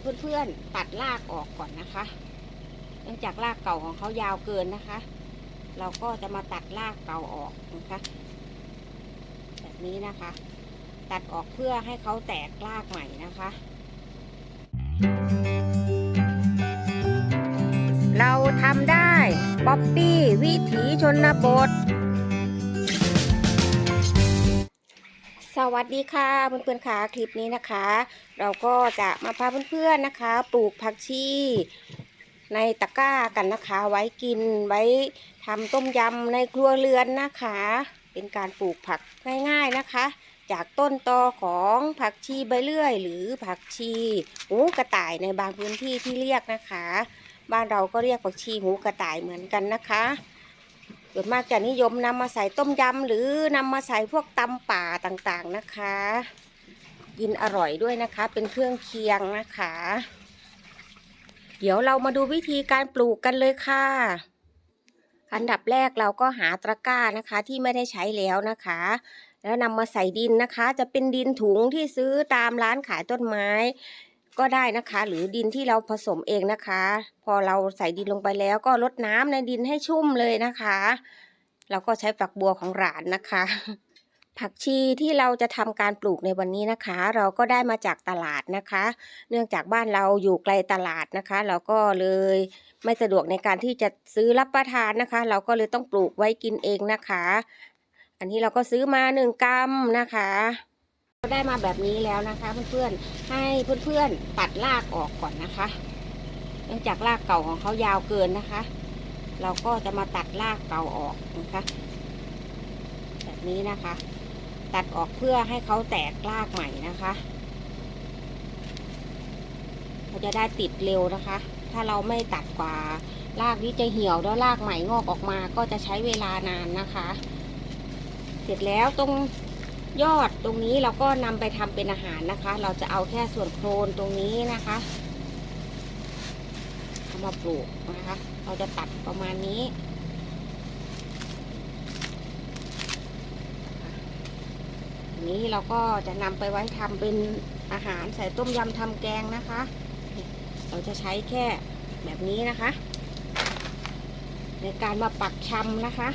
เพื่อนๆตัดรากออกก่อนนะคะเนื่องจากรากเก่าของเขายาวเกินนะคะ เราก็จะมาตัดรากเก่าออกนะคะ แบบนี้นะคะ ตัดออกเพื่อให้เขาแตกรากใหม่นะคะ เราทำได้ ป๊อปปี้วิถีชนบท สวัสดีค่ะเพื่อนๆค่ะคลิปนี้นะคะ เราก็จะมาพาเพื่อนๆนะคะ ปลูกผักชีในตะกร้ากันนะคะ ไว้กินไว้ทำต้มยำในครัวเรือนนะคะ เป็นการปลูกผักง่ายๆนะคะ จากต้นตอของผักชีใบเลื่อย หรือผักชีหูกระต่ายในบางพื้นที่ที่เรียกนะคะ บ้านเราก็เรียกผักชีหูกระต่ายเหมือนกันนะคะ ส่วนมากจะนิยมนำมาใส่ต้มยำหรือนำมาใส่พวกตำป่าต่างๆนะคะ กินอร่อยด้วยนะคะ เป็นเครื่องเคียงนะคะ เดี๋ยวเรามาดูวิธีการปลูกกันเลยค่ะ อันดับแรกเราก็หาตะกร้านะคะที่ไม่ได้ใช้แล้วนะคะ แล้วนำมาใส่ดินนะคะ จะเป็นดินถุงที่ซื้อตามร้านขายต้นไม้ ก็ได้นะคะ หรือดินที่เราผสมเองนะคะ พอเราใส่ดินลงไปแล้วก็ลดน้ำในดินให้ชุ่มเลยนะคะเราก็ใช้ฝักบัวของหลานนะคะ ผักชีที่เราจะทำการปลูกในวันนี้นะคะ เราก็ได้มาจากตลาดนะคะ เนื่องจากบ้านเราอยู่ไกลตลาดนะคะ เราก็เลยไม่สะดวกในการที่จะซื้อรับประทานนะคะ เราก็เลยต้องปลูกไว้กินเองนะคะ อันนี้เราก็ซื้อมาหนึ่งกรัมนะคะ ได้มาแบบนี้แล้วนะคะ เพื่อนๆ ให้เพื่อนๆตัดรากออกก่อนนะคะเนื่องจากรากเก่าของเขายาวเกินนะคะ เราก็จะมาตัดรากเก่าออกนะคะ แบบนี้นะคะ ตัดออกเพื่อให้เขาแตกรากใหม่นะคะเราจะได้ติดเร็วนะคะ ถ้าเราไม่ตัดกว่ารากนี้จะเหี่ยวแล้วรากใหม่งอกออกมา ก็จะใช้เวลานานนะคะ เสร็จแล้วตรง ยอดตรงนี้เราก็นำไปทำเป็นอาหารนะคะ เราจะเอาแค่ส่วนโคลนตรงนี้นะคะเอามาปลูกนะคะ เราจะตัดประมาณนี้นนี้เราก็จะนำไปไว้ทำเป็นอาหารใส่ต้มยำทำแกงนะคะ เราจะใช้แค่แบบนี้นะคะ ในการมาปักชำนะคะ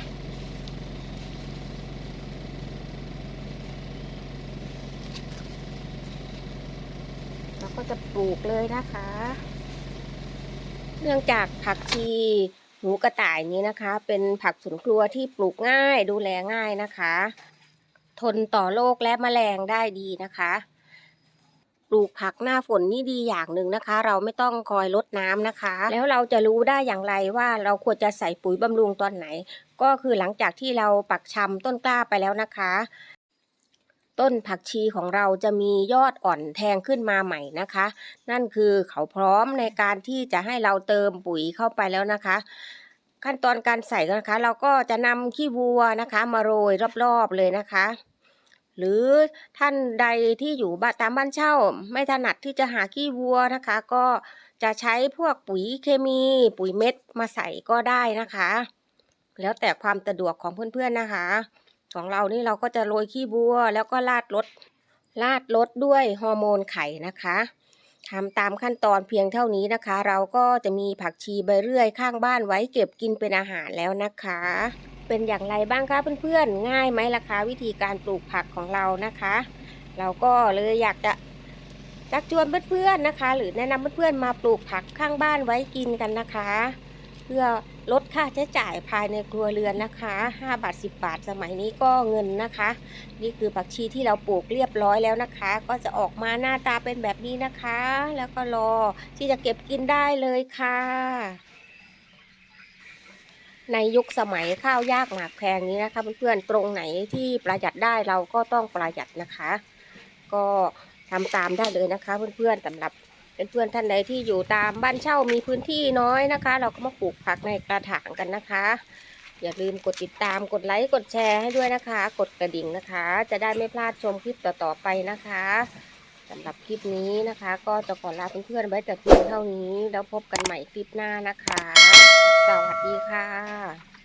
เรา ก็จะปลูกเลยนะคะ เนื่องจากผักชีหูกระต่ายนี้นะคะ เป็นผักสวนครัวที่ปลูกง่ายดูแลง่ายนะคะ ทนต่อโรคและแมลงได้ดีนะคะ ปลูกผักหน้าฝนนี่ดีอย่างหนึ่งนะคะ เราไม่ต้องคอยลดน้ำนะคะ แล้วเราจะรู้ได้อย่างไรว่าเราควรจะใส่ปุ๋ยบำรุงตอนไหน ก็คือหลังจากที่เราปักชำต้นกล้าไปแล้วนะคะ ต้นผักชีของเราจะมียอดอ่อนแทงขึ้นมาใหม่นะคะ นั่นคือเขาพร้อมในการที่จะให้เราเติมปุ๋ยเข้าไปแล้วนะคะ ขั้นตอนการใส่นะคะ เราก็จะนำขี้วัวนะคะ มาโรยรอบๆเลยนะคะ หรือท่านใดที่อยู่บ้านตามบ้านเช่า ไม่ถนัดที่จะหาขี้วัวนะคะ ก็จะใช้พวกปุ๋ยเคมี ปุ๋ยเม็ดมาใส่ก็ได้นะคะ แล้วแต่ความสะดวกของเพื่อนๆนะคะ ของเรานี่เราก็จะโรยขี้วัว แล้วก็ราดรสราดรสด้วยฮอร์โมนไข่นะคะทำตามขั้นตอนเพียงเท่านี้นะคะ เราก็จะมีผักชีใบเรื่อยข้างบ้านไว้เก็บกินเป็นอาหารแล้วนะคะ เป็นอย่างไรบ้างคะเพื่อนๆ ง่ายไหมล่ะคะวิธีการปลูกผักของเรานะคะ เราก็เลยอยากจะชักชวนเพื่อนๆนะคะ หรือแนะนำเพื่อนๆมาปลูกผักข้างบ้านไว้กินกันนะคะ พื่อลดค่าใช้จ่ายภายในครัวเรือนนะคะ 5 บาท 10 บาทสมัยนี้ก็เงินนะคะ นี่คือผักชีที่เราปลูกเรียบร้อยแล้วนะคะ ก็จะออกมาหน้าตาเป็นแบบนี้นะคะ แล้วก็รอที่จะเก็บกินได้เลยค่ะ ในยุคสมัยข้าวยากหมากแพงนี้นะคะเพื่อนๆตรงไหนที่ประหยัดได้เราก็ต้องประหยัดนะคะ ก็ทำตามได้เลยนะคะเพื่อนๆสำหรับ เพื่อนๆท่านใดที่อยู่ตามบ้านเช่ามีพื้นที่น้อยนะคะ เราก็มาปลูกผักในกระถางกันนะคะ อย่าลืมกดติดตามกดไลค์กดแชร์ให้ด้วยนะคะ กดกระดิ่งนะคะ จะได้ไม่พลาดชมคลิปต่อๆไปนะคะสำหรับคลิปนี้นะคะ ก็จะขอลาเพื่อนๆไว้แต่เพียงเท่านี้ แล้วพบกันใหม่คลิปหน้านะคะ สวัสดีค่ะ